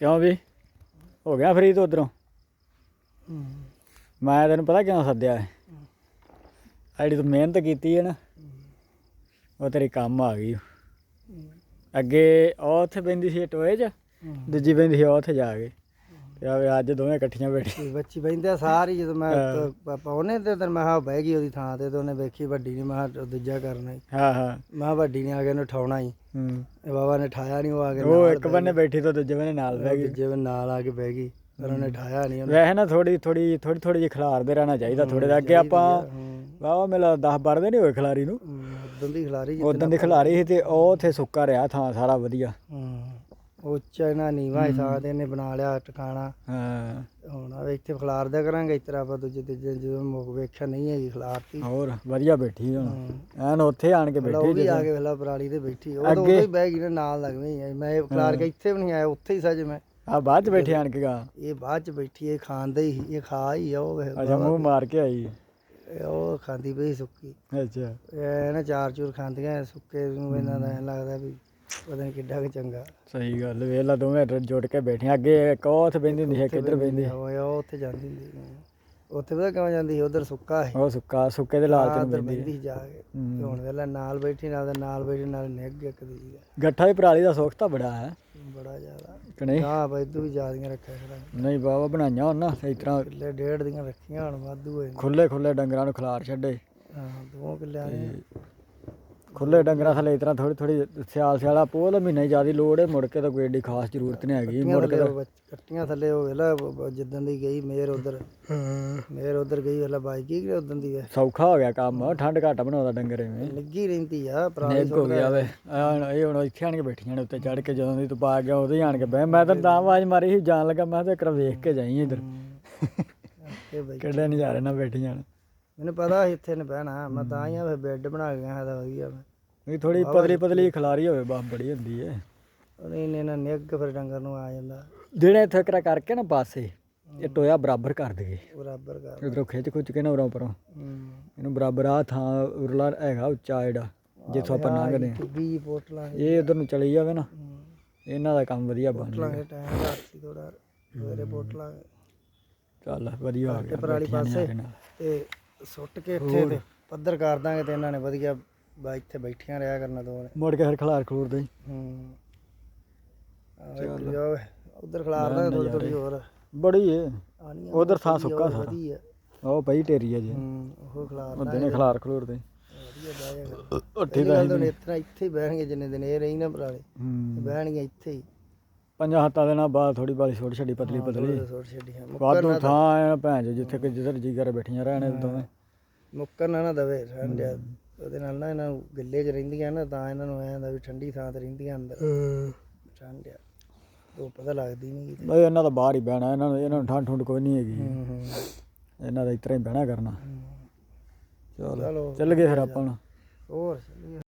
ਕਿਉਂ ਵੀ? ਹੋ ਗਿਆ ਫਰੀ ਤੋਂ ਉਧਰੋਂ ਮੈਂ ਤੈਨੂੰ ਪਤਾ ਕਿਉਂ ਸੱਦਿਆ ਹੈ। ਆੜੀ ਤੂੰ ਮਿਹਨਤ ਕੀਤੀ ਹੈ ਨਾ ਉਹ ਤੇਰੇ ਕੰਮ ਆ ਗਈ। ਅੱਗੇ ਉਹ ਉੱਥੇ ਬੈਂਦੀ ਸੀ ਟੋਏ 'ਚ ਦੂਜੀ ਬੈਂਦੀ ਸੀ ਉਹ ਉੱਥੇ ਜਾ ਕੇ। ਆਵੇ ਅੱਜ ਦੋਵੇਂ ਇਕੱਠੀਆਂ ਬੈਠੀ। ਬੱਚੀ ਬੈਂਦੇ ਸਾਰੀ ਜਦੋਂ ਮੈਂ ਪਾਪਾ ਉਹਨੇ ਤੇ ਤੇ ਮੈਂ ਹਾਂ ਬਹਿ ਗਈ ਉਹਦੀ ਥਾਂ ਤੇ ਤੇ ਉਹਨੇ ਵੇਖੀ ਵੱਡੀ ਨੇ ਮੈਂ ਕਿਹਾ ਦੂਜਾ ਕਰਨਾ ਹੀ ਹਾਂ ਹਾਂ। ਮੈਂ ਵੱਡੀ ਨੇ ਆ ਕੇ ਉਹਨੂੰ ਉਠਾਉਣਾ ਹੀ। ਹੂੰ। ਇਹ ਬਾਬਾ ਨੇ ਠਾਇਆ ਨਹੀਂ ਉਹ ਆ ਕੇ ਉਹ ਇੱਕ ਬੰਨੇ ਬੈਠੀ ਤਾਂ ਦੂਜੇ ਬੰਨੇ ਨਾਲ ਬਹਿ ਗਈ। ਜਿਵੇਂ ਨਾਲ ਆ ਕੇ ਬਹਿ ਗਈ ਪਰ ਉਹਨੇ ਠਾਇਆ ਨਹੀਂ ਉਹਨੂੰ। ਵੈਸੇ ਨਾ ਥੋੜੀ ਥੋੜੀ ਥੋੜੀ ਥੋੜੀ ਜਿਹੀ ਖਿਲਾਰਦੇ ਰਹਿਣਾ ਚਾਹੀਦਾ ਥੋੜੇ ਦਾ। ਅੱਗੇ ਆਪਾਂ ਵਾਹ ਮੇਲਾ 10 12 ਦਿਨ ਹੀ ਹੋਏ ਖਿਲਾਰੀ ਨੂੰ। ਉਦੋਂ ਦੀ ਖਿਲਾਰੀ ਉਦੋਂ ਦੀ ਖਿਲਾਰੀ ਸੀ ਤੇ ਉਹ ਉੱਥੇ ਸੁੱਕਾ ਰਿਹਾ ਥਾਂ ਸਾਰਾ ਵਧੀਆ। ਹੂੰ। ਉੱਚਾ ਇਹਨਾਂ ਨੀਵਾ ਹੀ ਥਾਂ ਤੇ ਇਹਨੇ ਬਣਾ ਲਿਆ ਟਿਕਾਣਾ। ਹਾਂ। ਹੁਣ ਆ ਇੱਥੇ ਖਿਲਾਰਦਿਆ ਕਰਾਂਗੇ ਇਸ ਤਰ੍ਹਾਂ ਆਪਾਂ ਦੂਜੇ ਤੀਜੇ ਜਦੋਂ ਮੁੱਕ ਵੇਖਿਆ ਨਹੀਂ ਹੈਗੀ ਖਿਲਾਰਤੀ ਹੋਰ ਵਧੀਆ ਬੈਠੀ ਹੁਣ। ਐਨ ਉੱਥੇ ਆਣ ਕੇ ਉਹ ਬੈਠੀ ਵੀ ਆ ਕੇ ਵੇਲਾ ਪਰਾਲੀ ਤੇ ਬੈਠੀ। ਉਹ ਤਾਂ ਉਦੋਂ ਹੀ ਬਹਿ ਗਈ ਨਾ ਨਾਲ ਲੱਗਵੇਂ ਮੈਂ ਇਹ ਖਿਲਾਰ ਕੇ ਇੱਥੇ ਵੀ ਨਹੀਂ ਆਇਆ ਉੱਥੇ ਹੀ ਸੱਜ ਮੈਂ। ਆ ਬਾਅਦ ਚ ਬੈਠੀ ਆਣ ਕੇ ਗਾ। ਇਹ ਬਾਅਦ ਚ ਬੈਠੀ ਇਹ ਖਾਂਦੇ ਹੀ ਇਹ ਖਾ ਹੀ ਆ ਉਹ ਅੱਛਾ ਮੂੰਹ ਮਾਰ ਕੇ ਆਈ। ਉਹ ਖਾਂਦੀ ਪਈ ਸੁੱਕੀ। ਅੱਛਾ। ਇਹ ਨਾ ਚਾਰ ਚੂਰ ਖਾਂਦੀਆਂ ਸੁੱਕੇ ਨੂੰ ਇਹਨਾਂ ਦਾ ਲੱਗਦਾ ਵੀ ਪਤਾ ਨਹੀਂ ਕਿੱਡਾ ਕੁ ਚੰਗਾ। ਸਹੀ ਗੱਲ ਵੇਲਾ ਦੋਵੇਂ ਰ- ਜੁੜ ਕੇ ਬੈਠੀਆਂ ਅੱਗੇ ਇੱਕ ਉਹ ਉੱਥੇ ਬੈਂਦੀ ਹੁੰਦੀ ਸੀ ਇੱਕ ਇੱਧਰ ਬੈਂਦੀ ਉਹ ਉਹ ਉੱਥੇ ਜਾਂਦੀ ਹੁੰਦੀ ਸੀ। ਉੱਥੇ ਪਤਾ ਕਿਵੇਂ ਜਾਂਦੀ ਸੀ? ਉਧਰ ਸੁੱਕਾ ਹੈ ਉਹ ਸੁੱਕਾ ਸੁੱਕੇ ਦੇ ਲਾਲਚ ਨੂੰ ਉਧਰ ਬੈਂਦੀ ਬੈਠੀ ਜਾ ਕੇ। ਤੇ ਹੁਣ ਵੇਲਾ ਨਾਲ ਬੈਠੀ ਨਾਲ ਦੇ ਨਾਲ ਬੈਠੀ ਨਾਲ ਨਿੱਘ ਇੱਕ ਦੂਜੀ ਦਾ ਗੱਠਾ ਦੀ ਪਰਾਲੀ ਦਾ ਸੁੱਖ ਤਾਂ ਬੜਾ ਹੈ। ਬੜਾ ਜ਼ਿਆਦਾ। ਕਿ ਨਹੀਂ? ਹਾਂ ਬਈ ਤੂੰ ਵੀ ਜ਼ਿਆਦੀਆਂ ਰੱਖਿਆ ਕਰਾਂ। ਨਹੀਂ ਬਾਬਾ ਬਣਾਈਆਂ ਹੁਣ ਨਾ ਇਸ ਤਰ੍ਹਾਂ ਕਿੱਲੇ ਡੇਢ ਦੀਆਂ ਰੱਖੀਆਂ ਹੁਣ ਵਾਧੂ ਹੋਏ ਨੇ। ਖੁੱਲੇ ਖੁੱਲੇ ਡੰਗਰਾਂ ਨੂੰ ਖਿਲਾਰ ਛੱਡੇ। ਹਾਂ ਦੋ ਕਿੱਲਿਆਂ ਨੇ ਖੁੱਲੇ ਡੰਗਰਾਂ ਥੱਲੇ ਤਰ੍ਹਾਂ ਥੋੜੀ ਥੋੜੀ ਸਿਆਲ ਸਿਆਲਾ ਦਾ ਮਹੀਨਾ ਹੀ ਜ਼ਿਆਦਾ ਲੋੜ ਹੈ ਮੁੜ ਕੇ ਤਾਂ ਕੋਈ ਏਡੀ ਖਾਸ ਜ਼ਰੂਰਤ ਨਹੀਂ ਹੈਗੀ ਮੁੜ ਕੇ ਕੱਟੀਆਂ ਥੱਲੇ ਉਹ ਵੇਲਾ ਜਿੱਦਣ ਦੀ ਗਈ ਮੇਰ ਉਧਰ। ਮੇਰ ਉਧਰ ਗਈ ਵੇਲਾ ਬਾਈ ਕੀ ਕਿ ਉਦਣ ਦੀ ਸੌਖਾ ਹੋ ਗਿਆ ਕੰਮ ਠੰਡ ਘੱਟ ਬਣਾਉਂਦਾ ਡੰਗਰ ਐਵੇਂ। ਲੱਗੀ ਰਹਿੰਦੀ ਆ ਪਰਾਲੀ ਨਿੱਘ ਹੋ ਗਿਆ ਵੇ। ਆਹ ਹੁਣ ਇਹ ਹੁਣ ਇੱਥੇ ਆਣ ਕੇ ਬੈਠੀਆਂ ਨੇ ਉੱਤੇ ਚੜ ਕੇ ਜਦੋਂ ਦੀ ਤੂੰ ਪਾ ਗਿਆ ਉਦੋਂ ਹੀ ਆਣ ਕੇ ਬਹਿ। ਮੈਂ ਤਾਂ ਤਾਂ ਆਵਾਜ਼ ਮਾਰੀ ਸੀ ਜਾਣ ਲੱਗਾ ਮੈਂ ਤਾਂ ਇੱਕ ਵਾਰ ਵੇਖ ਕੇ ਜਾਈ ਇੱਧਰ। ਇਹ ਬਈ ਕਿੱਡੇ ਨਜ਼ਾਰੇ ਨਾਲ ਬੈਠੀਆਂ ਨੇ। ਮੈਨੂੰ ਪਤਾ ਸੀ ਇੱਥੇ ਨੇ ਬਹਿਣਾ। ਮੈਂ ਤਾਂ ਹੀ ਆ ਫਿਰ ਬੈੱਡ ਬਣਾ ਕੇ ਗਿਆ ਤਾਂ ਵਧੀਆ ਮੈਂ। ਇਹ ਥੋੜੀ ਪਤਲੀ ਪਤਲੀ ਖਿਲਾਰੀ ਹੋਵੇ ਬਾਪ ਬੜੀ ਹੁੰਦੀ ਏ। ਉਹਨੇ ਇਹਨੇ ਨਾ ਨਿੱਘ ਫਿਰ ਡੰਗਰ ਨੂੰ ਆ ਜਾਂਦਾ। ਜਿਹੜੇ ਇੱਥੇ ਕਰਾ ਕਰਕੇ ਨਾ ਪਾਸੇ ਇਹ ਟੋਇਆ ਬਰਾਬਰ ਕਰ ਦੇਗੇ ਬਰਾਬਰ ਕਰ ਇਧਰੋਂ ਖਿੱਚ ਖੁੱਚ ਕੇ ਨਾ ਉਰੋਂ ਪਰੋਂ। ਹੂੰ। ਇਹਨੂੰ ਬਰਾਬਰ ਆ ਥਾਂ ਉਰਲਾ ਹੈਗਾ ਉੱਚਾ ਜਿਹੜਾ ਜਿੱਥੋਂ ਆਪਾਂ ਲੰਘਦੇ ਹਾਂ। ਬੀਜ ਪੋਟ ਲਾਂਗੇ ਇਹ ਉਧਰ ਨੂੰ ਚਲੀ ਜਾਵੇ ਨਾ ਹੂੰ। ਇਹਨਾਂ ਦਾ ਕੰਮ ਵਧੀਆ ਬਣ ਟਾਈਮ ਰਾਤੀ ਥੋੜਾ ਸਵੇਰੇ ਪੋਟ ਲਾਂਗੇ ਚੱਲ ਵਧੀਆ ਹੋ ਗਿਆ ਪਰਾਲੀ ਨੇ ਪਾਸੇ ਆ। ਤੇ ਸੁੱਟ ਕੇ ਇੱਥੇ ਤੇ ਪੱਧਰ ਕਰ ਦਾਂਗੇ ਤੇ ਇਹਨਾਂ ਨੇ ਵਧੀਆ ਬਾ ਇੱਥੇ ਬੈਠੀਆਂ ਰਿਹਾ ਕਰਨਾ ਦੋ ਨੇ। ਮੁੜ ਕੇ ਫਿਰ ਖਲਾਰ ਖਲੂਰ ਦੇ ਹੂੰ। ਉਧਰ ਖਲਾਰ ਦਾਂਗੇ ਥੋੜੀ ਥੋੜੀ ਹੋਰ। ਬੜੀ ਏ। ਉਧਰ ਥਾਂ ਸੁੱਕਾ ਸਾਰਾ। ਵਧੀਆ। ਉਹ ਪਈ ਢੇਰੀ ਅਜੇ ਹੂੰ ਉਹ ਖਲਾਰ ਉਹਦੇ ਨੇ ਖਲਾਰ ਖਲੂਰ ਦੇ ਵਧੀਆ ਜਾਗਾ ਉੱਠੀ ਇਤਨਾ ਇੱਥੇ ਬਹਿਣਗੇ ਜਿੰਨੇ ਦਿਨ ਇਹ ਰਹੀ ਨਾ ਪਰਾਲੇ ਹੂੰ। ਬਹਿਣਗੇ ਇੱਥੇ ਹੀ। ਪੰਜਾਂ ਹੱਥਾਂ ਦੇ ਨਾਲ ਬਾਅਦ ਥੋੜੀ ਬਾਲੀ ਛੋਟੀ ਛੱਡੀ ਪਤਲੀ ਪਤਲੀ। ਛੱਡੀਆਂ ਵਾਧੂ ਥਾਂ ਐ ਭੈਣ ਚੋ ਜਿੱਥੇ ਕਿ ਜਿੱਧਰ ਜੀ ਕਰ ਬੈਠੀਆਂ ਰਹਿਣੇ ਦੋਵੇਂ। ਮੁੱਕਰ ਨਾ ਨਾ ਦਵੇ ਉਹਦੇ ਨਾਲ ਨਾ ਇਹਨਾਂ ਨੂੰ ਗਿੱਲੇ 'ਚ ਰਹਿੰਦੀਆਂ ਨਾ ਤਾਂ ਇਹਨਾਂ ਨੂੰ ਐਂ ਵੀ ਠੰਡੀ ਥਾਂ ਤੇ ਰਹਿੰਦੀਆਂ ਅੰਦਰ। ਉਹ ਪਤਾ ਲੱਗਦੀ ਨਹੀਂ ਕਿਤੇ। ਬਈ ਇਹਨਾਂ ਦਾ ਬਾਹਰ ਹੀ ਬਹਿਣਾ ਇਹਨਾਂ ਨੂੰ ਇਹਨਾਂ ਨੂੰ ਠੰਡ ਠੁੰਡ ਕੋਈ ਨਹੀਂ ਹੈਗੀ। ਹੂੰ ਹੂੰ। ਇਹਨਾਂ ਦਾ ਇਤਰਾ ਹੀ ਬਹਿਣਾ ਕਰਨਾ। ਚਲੋ ਚਲੋ। ਚੱਲ ਗਏ ਫਿਰ ਆਪਾਂ ਹੁਣ। ਹੋਰ